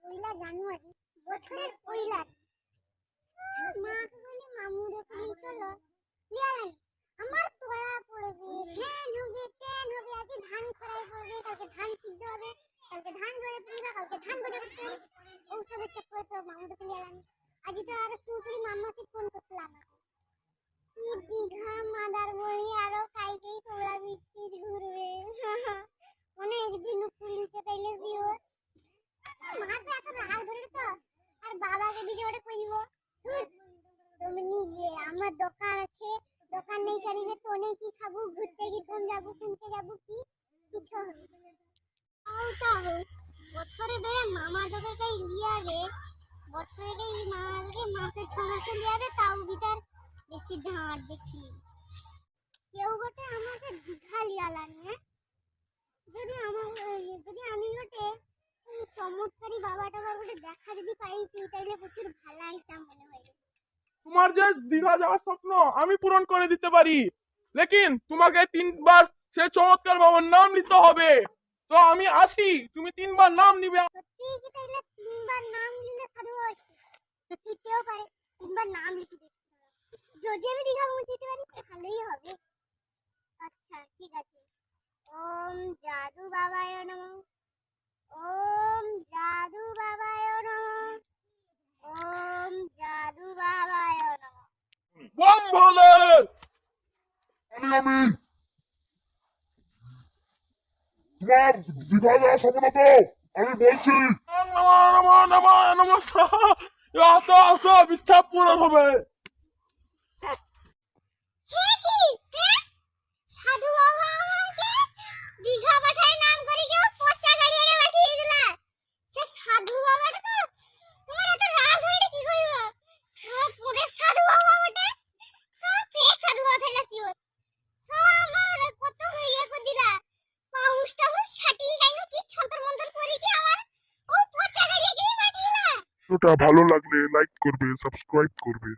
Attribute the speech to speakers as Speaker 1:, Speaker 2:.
Speaker 1: পয়লা জানুয়ারি, বছরের পয়লা মাকে বলি, মামু নিয়ে চলো। লিয়ারানি আমার তোলা পড়বে। ফ্যান হবে ট্যান হবে আজকে ধান খড়াই পড়বে কালকে ধান সিদ্ধ হবে, কালকে ধান ধরে পুজো, কালকে ধান গজা করতে হবে ঔষধের চক্করে তো, মামু রেখে লিয়ারানি আজ তো আরও সুপুরি মাম্মাকে ফোন করছিলাম কি দীঘা মাদার বলি আরও কাইকেই তোলা বৃষ্টি ঘুরবে। বাবাকে বিজে ওটা কইব তুমি নিজে, আমার দোকান আছে, দোকান নেই জানিলে তো নেই কি খাব, ঘুরতে কি কোন যাব, কিনতে যাব কি? কিছু হবে তাও, বছরে বেড়ে মামা দোকানকে লিয়াবে বছরে এই মামা দোকে মাসে ছ মাসে লিয়াবে তাও ভিতর বেশি ধার দেখি। কেউ গোটে আমাকে দীঘা লিয়ালানি হ্যাঁ? যদি আমার, যদি আমি
Speaker 2: তোমার যে দীঘা যাওয়ার স্বপ্ন, আমি পূরণ করে দিতে পারি। লেকিন, তোমাকে তিনবার সে চমৎকার বাবার নাম নিতে হবে। তো আমি আসি, তুমি তিনবার নাম নিবে।
Speaker 1: তিনবার তিনবার নাম লিখে আমি আচ্ছা ঠিক আছে। ওম জাদু বাবায় নমঃ।
Speaker 2: বম বলে
Speaker 3: আমি আমি তোমার স্বপ্ন তো আমি বলছি।
Speaker 2: নমো নমো নমো নমস্কার এত আসো বিশ্বাস পূরণ হবে।
Speaker 3: ভিডিওটা ভালো লাগলে লাইক করবে সাবস্ক্রাইব করবে।